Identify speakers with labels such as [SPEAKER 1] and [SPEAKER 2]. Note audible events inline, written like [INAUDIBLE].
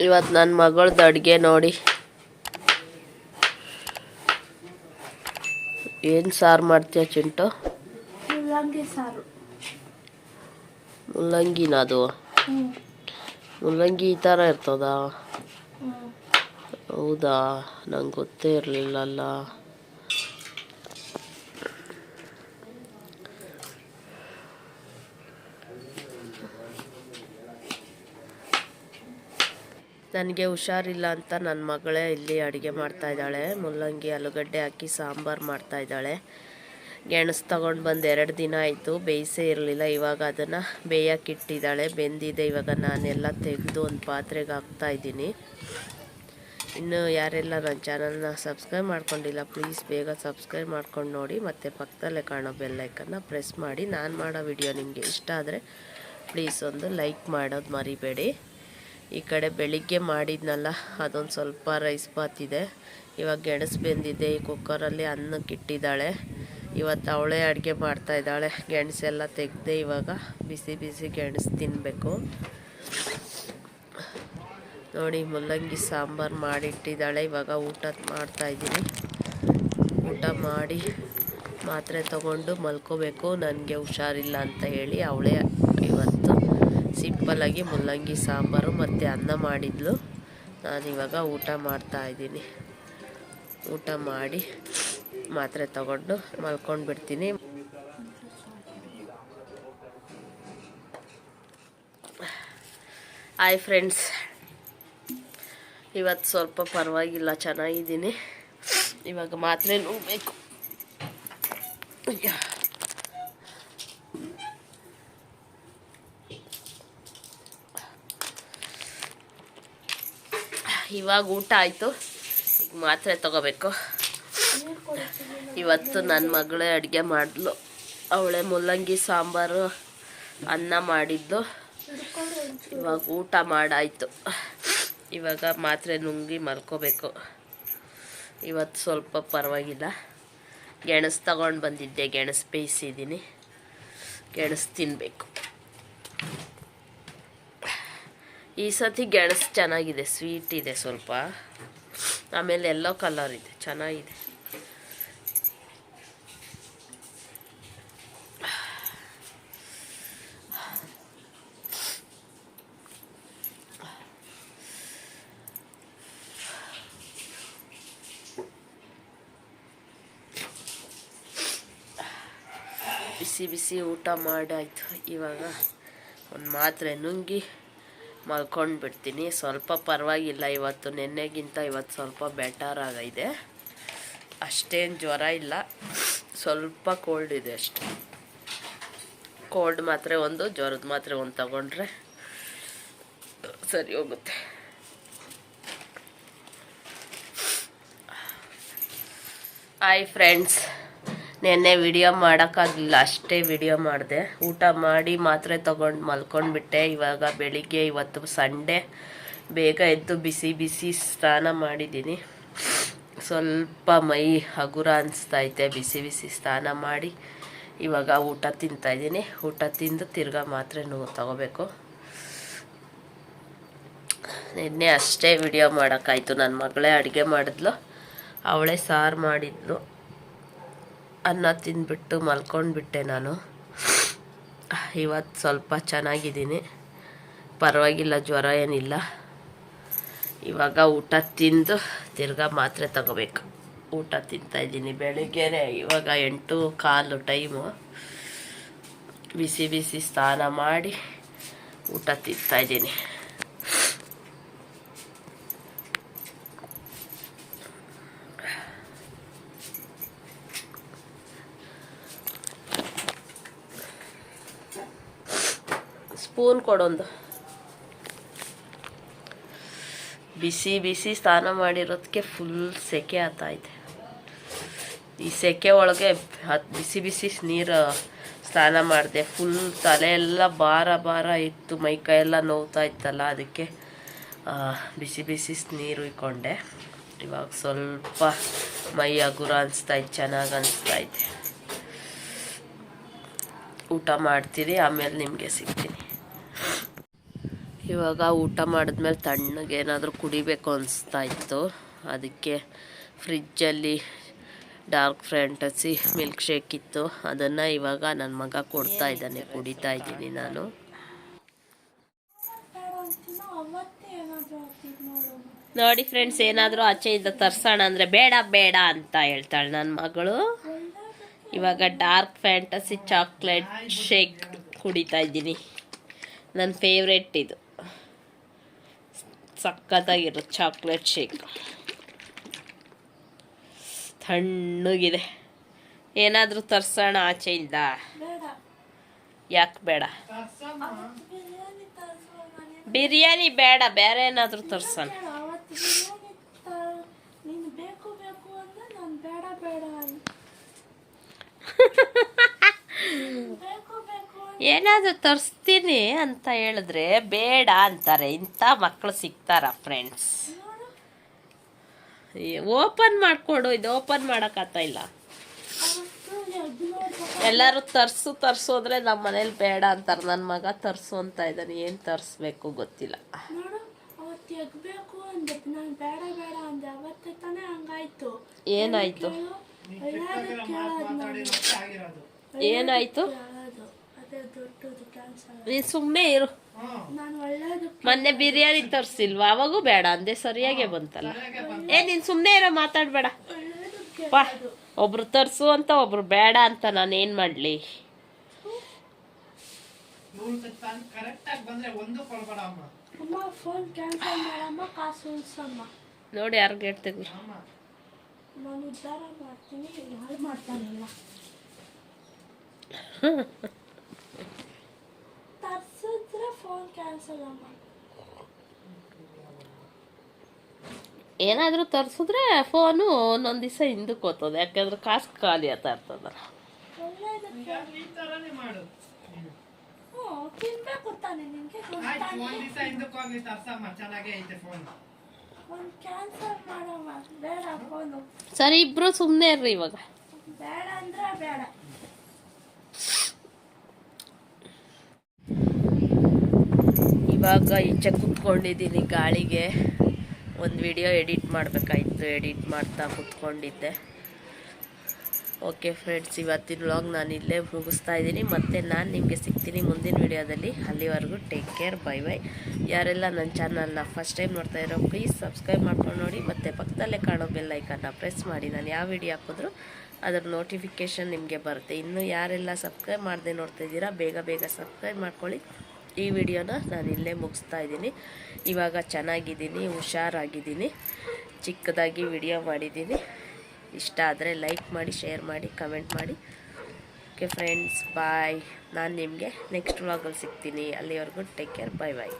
[SPEAKER 1] ಇವತ್ತು ನನ್ನ ಮಗಳದ್ದು ಅಡುಗೆ ನೋಡಿ. ಏನು ಸಾರು ಮಾಡ್ತೀಯ ಚಿಂಟು?
[SPEAKER 2] ಮುಲ್ಲಂಗಿ ಸಾರು.
[SPEAKER 1] ಮುಲ್ಲಂಗಿನ ಅದು? ಮುಲ್ಲಂಗಿ ಈ ಥರ ಇರ್ತದ? ಹೌದಾ? ನಂಗೆ ಗೊತ್ತೇ ಇರಲಿಲ್ಲಲ್ಲ. ನನಗೆ ಹುಷಾರಿಲ್ಲ ಅಂತ ನನ್ನ ಮಗಳೇ ಇಲ್ಲಿ ಅಡುಗೆ ಮಾಡ್ತಾ ಇದ್ದಾಳೆ. ಮುಲ್ಲಂಗಿ, ಆಲೂಗಡ್ಡೆ ಹಾಕಿ ಸಾಂಬಾರು ಮಾಡ್ತಾ ಇದ್ದಾಳೆ. ಗೆಣಸು ತಗೊಂಡು ಬಂದು ಎರಡು ದಿನ ಆಯಿತು, ಬೇಯಿಸೇ ಇರಲಿಲ್ಲ. ಇವಾಗ ಅದನ್ನು ಬೇಯಕ್ಕೆ ಇಟ್ಟಿದ್ದಾಳೆ. ಬೆಂದಿದೆ. ಇವಾಗ ನಾನೆಲ್ಲ ತೆಗೆದು ಒಂದು ಪಾತ್ರೆಗೆ ಹಾಕ್ತಾ ಇದ್ದೀನಿ. ಇನ್ನು ಯಾರೆಲ್ಲ ನನ್ನ ಚಾನಲ್ನ ಸಬ್ಸ್ಕ್ರೈಬ್ ಮಾಡ್ಕೊಂಡಿಲ್ಲ ಪ್ಲೀಸ್ ಬೇಗ ಸಬ್ಸ್ಕ್ರೈಬ್ ಮಾಡ್ಕೊಂಡು ನೋಡಿ. ಮತ್ತು ಪಕ್ಕದಲ್ಲೇ ಕಾಣೋ ಬೆಲ್ಲೈಕನ್ನ ಪ್ರೆಸ್ ಮಾಡಿ. ನಾನು ಮಾಡೋ ವಿಡಿಯೋ ನಿಮಗೆ ಇಷ್ಟ ಆದರೆ ಪ್ಲೀಸ್ ಒಂದು ಲೈಕ್ ಮಾಡೋದು ಮರಿಬೇಡಿ. ಈ ಕಡೆ ಬೆಳಿಗ್ಗೆ ಮಾಡಿದ್ನಲ್ಲ, ಅದೊಂದು ಸ್ವಲ್ಪ ರೈಸ್ ಬಾತ್ ಇದೆ. ಇವಾಗ ಗೆಣಸು ಬೆಂದಿದೆ, ಈ ಕುಕ್ಕರಲ್ಲಿ ಅನ್ನಕ್ಕೆ ಇಟ್ಟಿದ್ದಾಳೆ. ಇವತ್ತು ಅವಳೇ ಅಡುಗೆ ಮಾಡ್ತಾ ಇದ್ದಾಳೆ. ಗೆಣಸೆಲ್ಲ ತೆಗ್ದೆ ಇವಾಗ ಬಿಸಿ ಬಿಸಿ ಗೆಣಸು ತಿನ್ನಬೇಕು ನೋಡಿ ಮುಲ್ಲಂಗಿ ಸಾಂಬಾರು ಮಾಡಿಟ್ಟಿದ್ದಾಳೆ. ಇವಾಗ ಊಟ ಮಾಡ್ತಾ ಇದ್ದೀನಿ. ಊಟ ಮಾಡಿ ಮಾತ್ರೆ ತಗೊಂಡು ಮಲ್ಕೋಬೇಕು. ನನಗೆ ಹುಷಾರಿಲ್ಲ ಅಂತ ಹೇಳಿ ಅವಳೇ ಇವತ್ತು ಸಿಂಪಲ್ಲಾಗಿ ಮುಲ್ಲಂಗಿ ಸಾಂಬಾರು ಮತ್ತು ಅನ್ನ ಮಾಡಿದ್ಲು. ನಾನಿವಾಗ ಊಟ ಮಾಡ್ತಾ ಇದ್ದೀನಿ. ಊಟ ಮಾಡಿ ಮಾತ್ರೆ ತಗೊಂಡು ಮಲ್ಕೊಂಡು ಬಿಡ್ತೀನಿ ಹಾಯ್ ಫ್ರೆಂಡ್ಸ್ ಇವತ್ತು ಸ್ವಲ್ಪ ಪರವಾಗಿಲ್ಲ, ಚೆನ್ನಾಗಿದ್ದೀನಿ. ಇವಾಗ ಮಾತ್ರೆ ನುಂಗ್ಬೇಕು ಇವಾಗ ಊಟ ಆಯಿತು. ಈಗ ಮಾತ್ರೆ ತಗೋಬೇಕು. ಇವತ್ತು ನನ್ನ ಮಗಳೇ ಅಡುಗೆ ಮಾಡಲು. ಅವಳೆ ಮುಲ್ಲಂಗಿ ಸಾಂಬಾರು, ಅನ್ನ ಮಾಡಿದ್ದು. ಇವಾಗ ಊಟ ಮಾಡಾಯಿತು. ಇವಾಗ ಮಾತ್ರೆ ನುಂಗಿ ಮಲ್ಕೋಬೇಕು. ಇವತ್ತು ಸ್ವಲ್ಪ ಪರವಾಗಿಲ್ಲ. ಗೆಣಸು ತಗೊಂಡು ಬಂದಿದ್ದೆ. ಗೆಣಸು ಬೇಯಿಸಿದ್ದೀನಿ. ಗೆಣಸು ತಿನ್ನಬೇಕು ಈ ಸತಿ ಗೆಣಸು ಚೆನ್ನಾಗಿದೆ ಸ್ವೀಟ್ ಇದೆ ಸ್ವಲ್ಪ. ಆಮೇಲೆ ಎಲ್ಲೋ ಕಲರ್ ಇದೆ, ಚೆನ್ನಾಗಿದೆ. ಬಿಸಿ ಬಿಸಿ ಊಟ ಮಾಡಾಯಿತು ಇವಾಗ ಒಂದು ಮಾತ್ರೆ ನುಂಗಿ. ಮಲ್ಕೊಂಡು ಬಿಡ್ತೀನಿ ಸ್ವಲ್ಪ ಪರವಾಗಿಲ್ಲ, ಇವತ್ತು ನಿನ್ನೆಗಿಂತ ಇವತ್ತು ಸ್ವಲ್ಪ ಬೆಟರ್ ಆಗೈತೆ. ಅಷ್ಟೇನು ಜ್ವರ ಇಲ್ಲ. ಸ್ವಲ್ಪ ಕೋಲ್ಡ್ ಇದೆ ಅಷ್ಟೆ. ಕೋಲ್ಡ್ ಮಾತ್ರೆ ಒಂದು, ಜ್ವರದ ಮಾತ್ರೆ ಒಂದು ತಗೊಂಡ್ರೆ ಸರಿ ಹೋಗುತ್ತೆ. ಹಾಯ್ ಫ್ರೆಂಡ್ಸ್ ನೆನ್ನೆ ವಿಡಿಯೋ ಮಾಡೋಕ್ಕಾಗಲಿಲ್ಲ, ಅಷ್ಟೇ ವಿಡಿಯೋ ಮಾಡಿದೆ. ಊಟ ಮಾಡಿ ಮಾತ್ರೆ ತೊಗೊಂಡು ಮಲ್ಕೊಂಡ್ಬಿಟ್ಟೆ. ಇವಾಗ ಬೆಳಿಗ್ಗೆ ಇವತ್ತು ಸಂಡೇ. ಬೇಗ ಎದ್ದು ಬಿಸಿ ಬಿಸಿ ಸ್ನಾನ ಮಾಡಿದ್ದೀನಿ. ಸ್ವಲ್ಪ ಮೈ ಹಗುರ ಅನಿಸ್ತೈತೆ, ಬಿಸಿ ಬಿಸಿ ಸ್ನಾನ ಮಾಡಿ. ಇವಾಗ ಊಟ ತಿಂತಾಯಿದ್ದೀನಿ ಊಟ ತಿಂದು ತಿರ್ಗಾ ಮಾತ್ರೆ ನೋವು ತಗೋಬೇಕು. ನಿನ್ನೆ ಅಷ್ಟೇ ವಿಡಿಯೋ ಮಾಡೋಕ್ಕಾಯ್ತು. ನನ್ನ ಮಗಳೇ ಅಡುಗೆ ಮಾಡಿದ್ಲು. ಅವಳೇ ಸಾರು ಮಾಡಿದ್ಲು. ಅನ್ನ ತಿಂದ್ಬಿಟ್ಟು ಮಲ್ಕೊಂಡ್ಬಿಟ್ಟೆ ನಾನು. ಇವತ್ತು ಸ್ವಲ್ಪ ಚೆನ್ನಾಗಿದ್ದೀನಿ. ಪರವಾಗಿಲ್ಲ, ಜ್ವರ ಏನಿಲ್ಲ. ಇವಾಗ ಊಟ ತಿಂದು ತಿರ್ಗಾ ಮಾತ್ರೆ ತಗೋಬೇಕು. ಊಟ ತಿಂತಾಯಿದ್ದೀನಿ ಬೆಳಿಗ್ಗೆ ಇವಾಗ ಎಂಟು ಕಾಲು ಟೈಮು. ಬಿಸಿ ಬಿಸಿ ಸ್ನಾನ ಮಾಡಿ ಊಟ ತಿಂತಾಯಿದ್ದೀನಿ ಸ್ಪೂನ್ ಕೊಡೊಂದು. ಬಿಸಿ ಬಿಸಿ ಸ್ನಾನ ಮಾಡಿರೋದಕ್ಕೆ ಫುಲ್ ಸೆಕೆ ಆಗ್ತಾಯಿದೆ ಈ ಸೆಕೆ ಒಳಗೆ ಬಿಸಿ ಬಿಸಿ ನೀರು ಸ್ನಾನ ಮಾಡಿದೆ. ಫುಲ್ ತಲೆ ಎಲ್ಲ ಭಾರ ಭಾರ ಇತ್ತು. ಮೈಕೈ ಎಲ್ಲ ನೋವ್ತಾ ಇತ್ತಲ್ಲ, ಅದಕ್ಕೆ ಬಿಸಿ ಬಿಸಿ ನೀರು ಇಕ್ಕೊಂಡೆ. ಇವಾಗ ಸ್ವಲ್ಪ ಮೈ ಹಗುರ ಇತ್ತು ಚೆನ್ನಾಗಿ ಅನಿಸ್ತೈತೆ ಊಟ ಮಾಡ್ತೀರಿ, ಆಮೇಲೆ ನಿಮಗೆ ಸಿಗ್ತೀನಿ. ಇವಾಗ ಊಟ ಮಾಡಿದ್ಮೇಲೆ ತಣ್ಣಗೆ ಏನಾದರೂ ಕುಡಿಬೇಕು ಅನಿಸ್ತಾ ಇತ್ತು ಅದಕ್ಕೆ ಫ್ರಿಜ್ಜಲ್ಲಿ ಡಾರ್ಕ್ ಫ್ಯಾಂಟಸಿ ಮಿಲ್ಕ್ ಶೇಕ್ ಇತ್ತು. ಅದನ್ನು ಇವಾಗ ನನ್ನ ಮಗ ಕೊಡ್ತಾ ಇದ್ದಾನೆ, ಕುಡಿತಾ ಇದ್ದೀನಿ ನಾನು.
[SPEAKER 2] ನೋಡಿ
[SPEAKER 1] ಫ್ರೆಂಡ್ಸ್, ಏನಾದರೂ ಆಚೆಯಿಂದ ತರ್ಸೋಣ ಅಂದರೆ ಬೇಡ ಬೇಡ ಅಂತ ಹೇಳ್ತಾಳೆ ನನ್ನ ಮಗಳು. ಇವಾಗ ಡಾರ್ಕ್ ಫ್ಯಾಂಟಸಿ ಚಾಕ್ಲೇಟ್ ಶೇಕ್ ಕುಡಿತಾ ಇದ್ದೀನಿ. ನನ್ನ ಫೇವ್ರೆಟ್ ಇದು. ಸಖತ್ತಾಗಿರೋ ಚಾಕ್ಲೇಟ್ ಶೇಕ್ ತಣ್ಣಗಿದೆ. ಏನಾದರೂ ತರ್ಸೋಣ ಆಚೆಯಿಂದ ಯಾಕೆ ಬೇಡ?
[SPEAKER 2] ಬಿರಿಯಾನಿ
[SPEAKER 1] ಬೇಡ ಬೇರೆ ಏನಾದರೂ ತರ್ಸೋಣ. [LAUGHS] ಏನಾದರೂ ತರಿಸ್ತೀನಿ ಅಂತ ಹೇಳಿದ್ರೆ ಬೇಡ ಅಂತಾರೆ. ಇಂಥ ಮಕ್ಕಳು ಸಿಗ್ತಾರ ಫ್ರೆಂಡ್ಸ್ ಓಪನ್ ಮಾಡಿಕೊಡು ಇದು ಓಪನ್ ಮಾಡೋಕ್ಕಾಗ್ತಾ ಇಲ್ಲ.
[SPEAKER 2] ಅವತ್ತು ಎದ್ದು ನೋಡ್ಬೇಕು
[SPEAKER 1] ಎಲ್ಲರೂ ತರ್ಸು ತರ್ಸೋದ್ರೆ ಅಂದರೆ ನಮ್ಮ ಮನೇಲಿ ಬೇಡ ಅಂತಾರೆ. ನನ್ನ ಮಗ ತರಿಸು ಅಂತ ಇದ್ದಾನೆ. ಏನು ತರಿಸ್ಬೇಕು ಗೊತ್ತಿಲ್ಲ. ಏನಾಯ್ತು? ಏನಾಯ್ತು? ನೀನು ಸುಮ್ಮನೆ ಇರು ಮೊನ್ನೆ ಬಿರಿಯಾನಿ ತರಿಸಿಲ್ವಾ? ಅವಾಗೂ ಬೇಡ ಅಂದೆ. ಸರಿಯಾಗೆ ಬಂತಲ್ಲ. ಏ ನೀನು ಸುಮ್ಮನೆ ಇರೋ ಮಾತಾಡ್ಬೇಡ.
[SPEAKER 2] ವಾ
[SPEAKER 1] ಒಬ್ರು ತರಿಸು ಅಂತ ಒಬ್ರು ಬೇಡ ಅಂತ ನಾನು ಏನು ಮಾಡಲಿ? ನೋಡಿ ಯಾರು
[SPEAKER 3] ಗೇಟ್
[SPEAKER 2] ನಾನು ಉದ್ಧಾರ ಮಾಡ್ತೀನಿ ಹಾಳು ಮಾಡ್ತಾನಿಲ್ಲ [LAUGHS] ತರ್ಸಿದ್ರೆ ಫೋನ್ ಕ್ಯಾನ್ಸಲ್
[SPEAKER 1] ಏನಾದರೂ ತರಿಸಿದ್ರೆ ಫೋನು ಒಂದೊಂದು ದಿವಸ ಹಿಂದಕ್ಕೆ ಹೋಗ್ತದೆ ಯಾಕಂದ್ರೆ ಕಾಸು ಖಾಲಿ ಆಗ್ತಾ ಇರ್ತದಲ್ಲ ಸರಿ ಇಬ್ರು ಸುಮ್ಮನೆ ಇರ್ರಿ ಇವಾಗ.
[SPEAKER 2] ಬೇಡ ಅಂದ್ರೆ ಬೇಡ.
[SPEAKER 1] ಇವಾಗ ಈಚೆ ಕುತ್ಕೊಂಡಿದ್ದೀನಿ ಗಾಳಿಗೆ. ಒಂದು ವಿಡಿಯೋ ಎಡಿಟ್ ಮಾಡಬೇಕಾಯಿತು. ಎಡಿಟ್ ಮಾಡ್ತಾ ಕುತ್ಕೊಂಡಿದ್ದೆ. ಓಕೆ ಫ್ರೆಂಡ್ಸ್ ಇವತ್ತಿನ ವ್ಲಾಗ್ ನಾನು ಇಲ್ಲೇ ಮುಗಿಸ್ತಾ ಇದ್ದೀನಿ. ಮತ್ತು ನಾನು ನಿಮಗೆ ಸಿಗ್ತೀನಿ ಮುಂದಿನ ವಿಡಿಯೋದಲ್ಲಿ ಅಲ್ಲಿವರೆಗೂ ಟೇಕ್ ಕೇರ್ ಬೈ ಬೈ ಯಾರೆಲ್ಲ ನನ್ನ ಚಾನಲ್ನ ಫಸ್ಟ್ ಟೈಮ್ ನೋಡ್ತಾ ಇರೋ ಪ್ಲೀಸ್ ಸಬ್ಸ್ಕ್ರೈಬ್ ಮಾಡ್ಕೊಂಡು ನೋಡಿ. ಮತ್ತು ಪಕ್ಕದಲ್ಲೇ ಕಾಣೋ ಬೆಲ್ ಐಕನ್ನ ಪ್ರೆಸ್ ಮಾಡಿ. ನಾನು ಯಾವ ವಿಡಿಯೋ ಹಾಕಿದ್ರು ಅದರ ನೋಟಿಫಿಕೇಷನ್ ನಿಮಗೆ ಬರುತ್ತೆ. ಇನ್ನು ಯಾರೆಲ್ಲ ಸಬ್ಸ್ಕ್ರೈಬ್ ಮಾಡದೆ ನೋಡ್ತಾ ಇದ್ದೀರಾ, ಬೇಗ ಬೇಗ ಸಬ್ಸ್ಕ್ರೈಬ್ ಮಾಡ್ಕೊಳ್ಳಿ. ಈ ವಿಡಿಯೋನ ನಾನು ಇಲ್ಲೇ ಮುಗಿಸ್ತಾ ಇದ್ದೀನಿ. ಇವಾಗ ಚೆನ್ನಾಗಿದ್ದೀನಿ, ಹುಷಾರಾಗಿದ್ದೀನಿ. ಚಿಕ್ಕದಾಗಿ ವಿಡಿಯೋ ಮಾಡಿದ್ದೀನಿ. ಇಷ್ಟ ಆದರೆ ಲೈಕ್ ಮಾಡಿ, ಶೇರ್ ಮಾಡಿ, ಕಮೆಂಟ್ ಮಾಡಿ. ಓಕೆ ಫ್ರೆಂಡ್ಸ್ ಬಾಯ್ ನಾನು ನಿಮಗೆ ನೆಕ್ಸ್ಟ್ ವ್ಲಾಗಲ್ಲಿ ಸಿಗ್ತೀನಿ. ಅಲ್ಲಿವರೆಗೂ ಟೇಕ್ ಕೇರ್ ಬಾಯ್ ಬಾಯ್